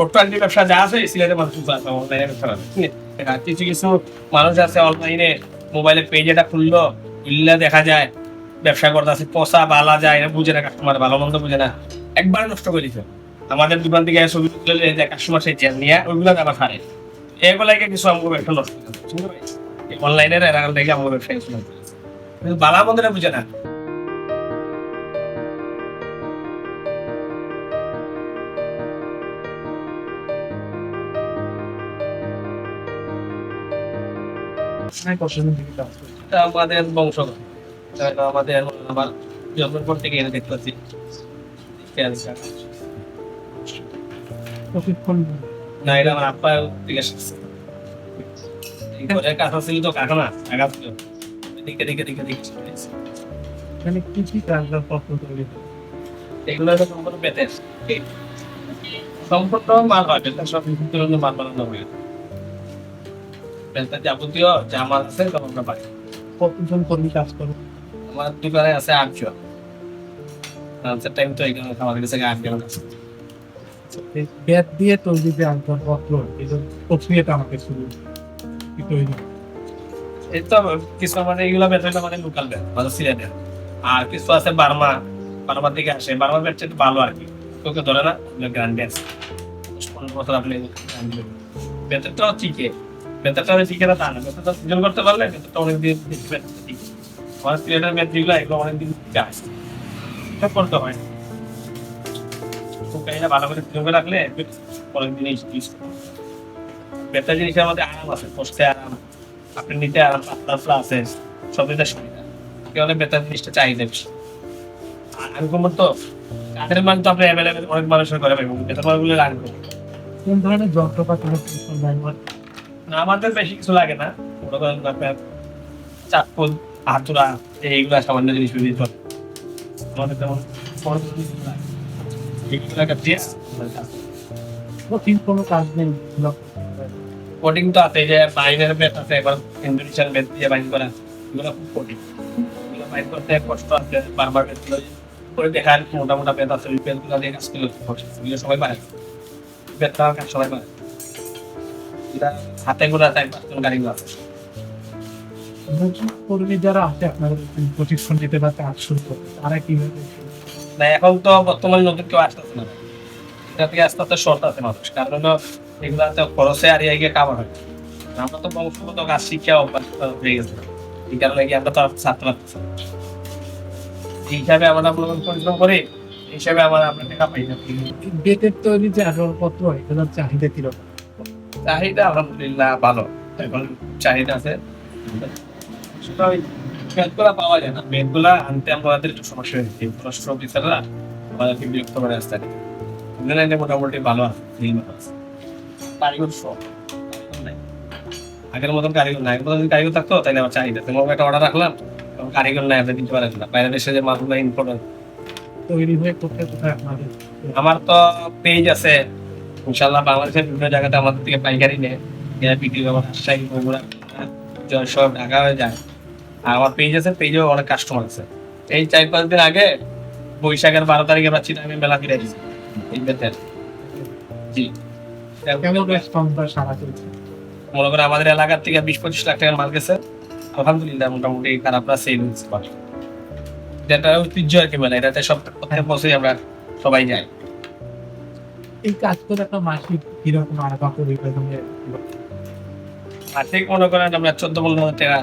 Photo ব্যবসা যা আছে সিলেটের মানুষ অনলাইনে ব্যবসা করে। কিছু কিছু মানুষ আছে অনলাইনে মোবাইলে পেজ এটা খুললো খুললে দেখা যায় ব্যবসা করতে আছে পচা বালা যায় বুঝে না কাস্টমার ভালো মন্দ বুঝে না। একবার নষ্ট করে দিচ্ছে আমাদের দোকান থেকে ছবি তুলে যে কাস্টমার সেই চেয়ার নিয়ে ওইগুলো আবার ছাড়ে এগুলাকে কিছু আমাকে ব্যবসা নষ্ট করে দিচ্ছে, বুঝতে অনলাইনের এরাকাল থেকে আমাকে ব্যবসা। কিন্তু বালা মন্দিরে বুঝে না। আমাদের বংশগত। আমাদের আমার জন্মের পর থেকে এনে দেখতে পাচ্ছি। না এটা আমার আব্বা থেকে শিখছে এই ছিল তো। কাকা না কাকা ছিল দিকে এখানে কি? এগুলো হলো সম্পূর্ণ বেতের সম্পূর্ণ মাল হয় সব মাল বানানো হয় বেতের যাবতীয় যা মাল আছে সব আমরা পাই। কতজন কর্মী কাজ করে? আমার দোকানে আছে আটজন। লাঞ্চের টাইম তো এখানে আমাদের কাছে আটজন আছে। এই ব্যাট দিয়ে তৈরি যে আসবাবপত্র এগুলো প্রক্রিয়াটা আমাকে শুরু তৈরি? এই তো কিছু মানে এগুলো বেতন আমাদের লোকাল ব্যাট আমাদের সিলেটের। আর কিছু আছে বার্মা বার্মার দিকে আসে। বার্মার ব্যাটটা একটু ভালো আর কি। তোকে ধরে না গ্রান্ডে আছে পনেরো বছর আপনি বেতনটা ঠিকই। বেতনটা ঠিক না তা না বেতনটা সিজন করতে পারলে বেতনটা অনেক দিন দেখবে ঠিক আমাদের সিলেটের ব্যাট যেগুলো, এগুলো অনেক দিন থেকে আসে। এটা করতে হয়। তোকে এটা ভালো করে করে রাখলে অনেক দিন ইউজ বেতার জিনিসের মধ্যে আরাম আছে, বসতে আরাম, আপনি নিতে আরাম পাতলা আছে সব দিতে সুবিধা। কেউ বেতার জিনিসটা চাহিদা বেশি। আর আমি কমর তো কাঠের মান তো আপনি অ্যাভেলেবেল অনেক মানুষের ঘরে পাবেন বেতার মালগুলো লাগবে কোন ধরনের যন্ত্রপাতি ব্যবহার আমাদের বেশি কিছু লাগে না। মনে করেন আপনার চাকুল হাতুড়া এইগুলো সামান্য জিনিস ব্যবহৃত হয়। আমাদের তেমন। এইগুলো একটা কঠিন কোনো কাজ নেই কোডিং তো আছে যে বাইনের বেত আছে এবার ইন্দোনেশিয়ান বেত দিয়ে বাইন করা। এগুলো খুব কঠিন এগুলো বাইন করতে কষ্ট আছে বারবার করে দেখার মোটা মোটা বেত আছে ওই বেতগুলো দিয়ে কাজ করলে খুব কষ্ট। এগুলো সবাই পারে বেত দেওয়ার কাজ সবাই পারে হাতে গোড়া চাই পাঁচজন গাড়িগুলো আছে কর্মী যারা আছে আপনাদের প্রশিক্ষণ নিতে বা কাজ শুরু করতে তারা কীভাবে না এখন তো বর্তমানে নতুন কেউ আসতেছে না। এটা থেকে আস্তে আস্তে শর্ট আছে মানুষ। কারণ হলো এগুলাতে খরচে আর গিয়ে কাবার হয় আমরা তো বংশগত কাজ শিক্ষা অভ্যাস হয়ে গেছে। এই কারণে কি আমরা তো ছাড়তে পারতেছি এই হিসাবে আমরা পরিশ্রম করি এই হিসাবে আমার আমরা টাকা পাই না। বেতের তৈরি যে আসবাবপত্র এগুলোর চাহিদা কীরকম? চাহিদা আলহামদুলিল্লাহ ভালো। এখন চাহিদা আছে। সেটা ওই বেদগুলা পাওয়া যায় না। বেদগুলা আনতে আমাদের একটু সমস্যা হয়েছে পররাষ্ট্র অফিসাররা আমাদেরকে বিরক্ত করে আসতে ইংল্যান্ডে মোটামুটি ভালো আছে কারিগর সব আগের মতন কারিগর নাই। আগের মতন কারিগর থাকতো তাহলে আমার চাহিদা তোমার একটা অর্ডার রাখলাম কারিগর নাই আপনি দিতে পারেন না। বাইরে দেশে যে মালগুলো ইম্পর্টেন্ট তৈরি হয়ে আমার তো পেজ আছে। ইনশাল্লাহ বাংলাদেশের বিভিন্ন জায়গাতে আমাদের থেকে পাইকারি নেয়। এরা বিক্রি করে রাজশাহী বগুড়া সব ঢাকা হয়ে যায়। আর আমার পেজ আছে পেজেও অনেক কাস্টমার আছে। এই চার পাঁচ দিন আগে বৈশাখের বারো তারিখে পাচ্ছি আমি মেলা ফিরে দিচ্ছি এই বেতের জি। মনে করেন আমাদের এলাকার থেকে বিশ পঁচিশ লাখ টাকার মাল গেছে। আলহামদুলিল্লাহ মোটামুটি খারাপ না সেল হচ্ছে এটা ঐতিহ্য আর কি মানে এটাতে সব প্রত্যেক বছরই আমরা সবাই যাই। এই কাজ করে একটা মাসিক কীরকম বা পরিবার আর্থিক মনে করেন আমরা চোদ্দ পনেরো হাজার টাকা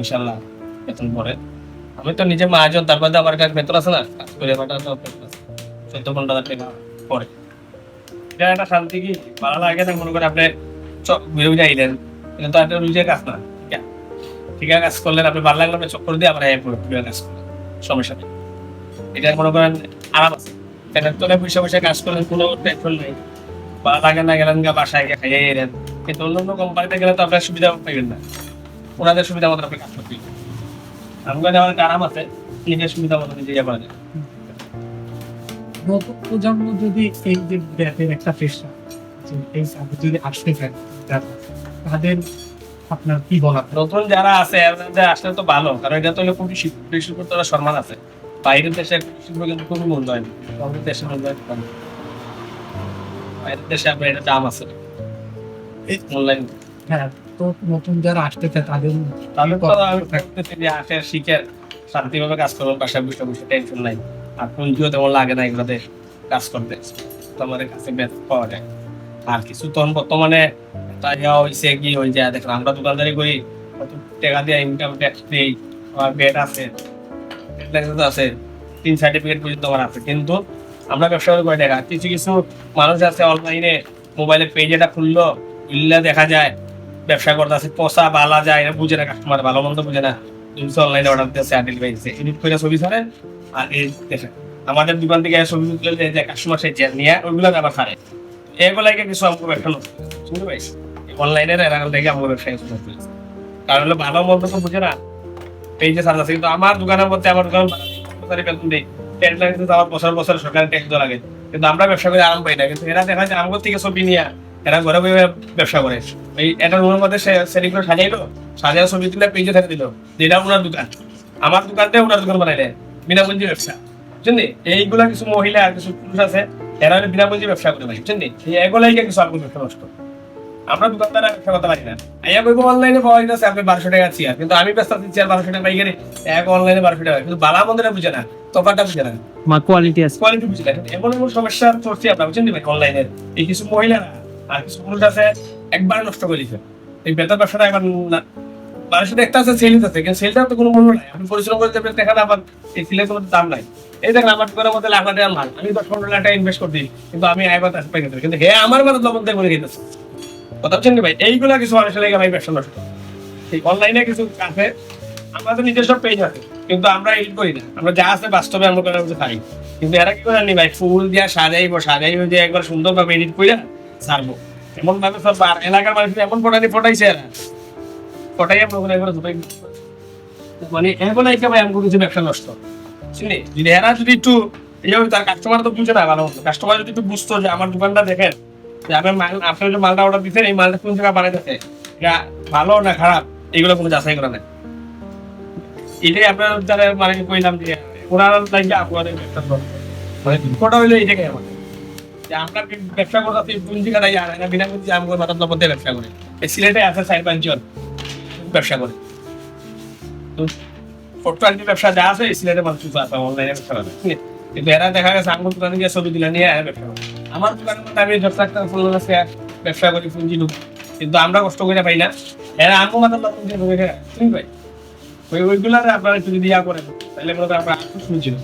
ইনশাল্লাহ বেতন পরে আমি তো নিজে মহাজন তার মধ্যে আমার কাছে বেতন আছে না? কাজ করে আমার চোদ্দ পনেরো হাজার পরে এটা একটা শান্তি কি? ভালো লাগে না মনে করেন আপনি বেরো যাইলেন এটা তো একটা রুজের কাজ না, ঠিক আছে? কাজ করলেন, আপনি ভালো লাগলে আপনি চক্কর দিয়ে আমরা কাজ করলেন। সমস্যা নেই। এটা মনে করেন আরাম আছে। ফ্যানের বসে বসে কাজ করলেন কোনো টেনশন নেই। ভালো লাগে না গেলেন গা বাসায় গিয়ে খাইয়ে এলেন। কিন্তু কোম্পানিতে গেলে তো আপনার সুবিধা না। ওনাদের সুবিধা মতো আপনি কাজ করতে আমাদের আরাম আছে নিজের সুবিধা মতো নিজে ইয়ে করা যায়। নতুন প্রজন্ম যদি এই যে ব্যাপের একটা পেশা এই কাজে যদি আসতে যারা, তাদের আপনার কি বলা নতুন যারা আছে আসলে তো ভালো কারণ এটা তো হলো খুবই শিল্প কুটির তো সম্মান আছে। বাইরের দেশে শিল্প কিন্তু খুবই মূল্যায়ন আমাদের দেশের মূল্যায়ন কম। বাইরের দেশে আপনার এটা দাম আছে। হ্যাঁ তো নতুন যারা তাদের তাহলে তো আমি দেখতেছি যে আসে শিখে শান্তিভাবে কাজ করব বাসায় বসে বসে টেনশন নাই। আর পুঁজিও তেমন লাগে না এগুলোতে কাজ করতে। তো আমাদের কাছে বেশ পাওয়া যায়। আর কিছু তখন বর্তমানে তাই হয়েছে কি হয়ে যায় দেখেন আমরা দোকানদারি করি টাকা দিয়ে ইনকাম ট্যাক্স দিই আমার বেড আছে। লাইসেন্স আছে, তিন সার্টিফিকেট পর্যন্ত আমার আছে। কিন্তু আমরা ব্যবসা করে টাকা কিছু কিছু মানুষ আছে অনলাইনে মোবাইলে পেজ এটা খুললো, খুললে দেখা যায় ব্যবসা করতে আছে, পচা বালা যায় এটা বুঝে না কাস্টমার ভালো মন্দ বুঝে না। জিনিস অনলাইনে অর্ডার আর ডেলিভারি দিচ্ছে এডিট করে ছবি ছাড়েন, আর এই দেখেন, আমাদের দোকান থেকে ছবি তুলে যে কাস্টমার সে নিয়ে, ওইগুলো আবার ছাড়ে। এগুলাকে কিছু আমাকে ব্যবসা নষ্ট। বুঝতে পারছি? অনলাইনের এরাকাল থেকে আমাকে ব্যবসায় কারণ হলো ভালো মন্দ তো বুঝে না। পেজে ছাড়া আছে, কিন্তু আমার দোকানের মধ্যে আমার দোকান কর্মচারী বেতন দেই ট্যাক্স লাগে কিন্তু আমার বছর বছর সরকারের ট্যাক্স লাগে। কিন্তু আমরা ব্যবসা করে আরাম পাই না। কিন্তু এরা দেখা যায় আমার থেকে ছবি নিয়ে এরা ঘরে বসে ব্যবসা করে। এই একটা রুমের মধ্যে সেটিং করে সাজাইলো সাজাই ছবি তুলে পেজে ছেড়ে দিল। যেটা ওনার দোকান। আমার দোকানটা ওনার দোকান বানাইলে। বিনামূল্যে ব্যবসা। নি? এইগুলা কিছু মহিলা আর কিছু পুরুষ আছে, এরা বিনামূল্যে ব্যবসা করে ভাই? এই এগুলাই কিছু আপনার ব্যবসা নষ্ট। আমরা দোকানদার ব্যবসা করতে পারি না। আইয়া অনলাইনে পাওয়া যাচ্ছে আপনি বারোশো টাকা চেয়ার কিন্তু আমি ব্যস্ত আছি চেয়ার বারোশো টাকা পাইকারি। এক অনলাইনে বারোশো টাকা। কিন্তু বালা মন্দিরা বুঝে না তফাটা বুঝে না। মা কোয়ালিটি আছে। কোয়ালিটি বুঝে না। এমন এমন সমস্যা পড়ছি আমরা বুঝছেন ভাই অনলাইনের এই কিছু মহিলারা আর কিছু পুরুষ আছে একবার নষ্ট করে দিচ্ছে এই বেতন ব্যবসাটা একবার না বারোশো টাকা একটা আছে সেল আছে কিন্তু সেলটার তো কোনো মূল্য নাই। আপনি পরিশ্রম করে দেবেন দেখা না আবার এই সেলের কোনো দাম নাই। এই দেখেন আমার দোকানের মধ্যে লাখ টাকা মাল। আমি দশ পনেরো লাখ টাকা ইনভেস্ট করছি কিন্তু আমি আয় আইবার পাই কিন্তু হে আমার মানে লবণ দিয়ে করে খেতেছে কথা ভাই? এইগুলা কিছু মানুষের ভাই ব্যবসা নষ্ট। অনলাইনে কিছু আছে আমাদের নিজস্ব পেজ আছে, কিন্তু আমরা এডিট করি না। আমরা যা আছে বাস্তবে আমরা মধ্যে খাই কিন্তু এরা কি ভাই? ফুল দিয়া সাজাইবো সাজাইবো একবার সুন্দরভাবে এডিট করে এমন ভাবে সব এলাকার মানুষ এমন ফটানি ফটাইছে এরা। ফটাই আমরা একবার দুটাই মানে ভাই আমাকে কিছু ব্যবসা নষ্ট। শুনি যদি এরা যদি একটু এই তার কাস্টমার তো বুঝে না, ভালো কাস্টমার যদি একটু বুঝতো যে আমার দোকানটা দেখেন যে আপনি মাল আপনি যে মালটা অর্ডার দিচ্ছেন এই মালটা কোন জায়গায় বানাইতেছে? এটা ভালো না খারাপ? এগুলো কোনো যাচাই করা নাই। এটাই আপনার যারা মানে কইলাম যে, ওনার লাগে আপনাদের ব্যবসা। মানে হইল এটাকে আমাদের ব্যবসা পুঞ্জি কাটাই আর বিনা আমাকে মাথার মধ্যে ব্যবসা করে। সিলেটে আছে পাঁচজন ব্যবসা করে। তো ফটোয়ালি ব্যবসা যা আছে সিলেটে আছে ব্যবসা করে। দেখা গেছে ছবি নিয়ে ব্যবসা করে। আমার দোকানের মধ্যে আমি দশ লাখ ফুল আছে ব্যবসা করি পুঁজি লোক কিন্তু আমরা কষ্ট করে পাই না। হ্যাঁ আমি মাথার লাভ পুঁজি করে তুমি পাই? ওই ওইগুলো আপনারা একটু যদি ইয়া করেন, তাহলে মনে করেন আমরা আরও শুনছিলাম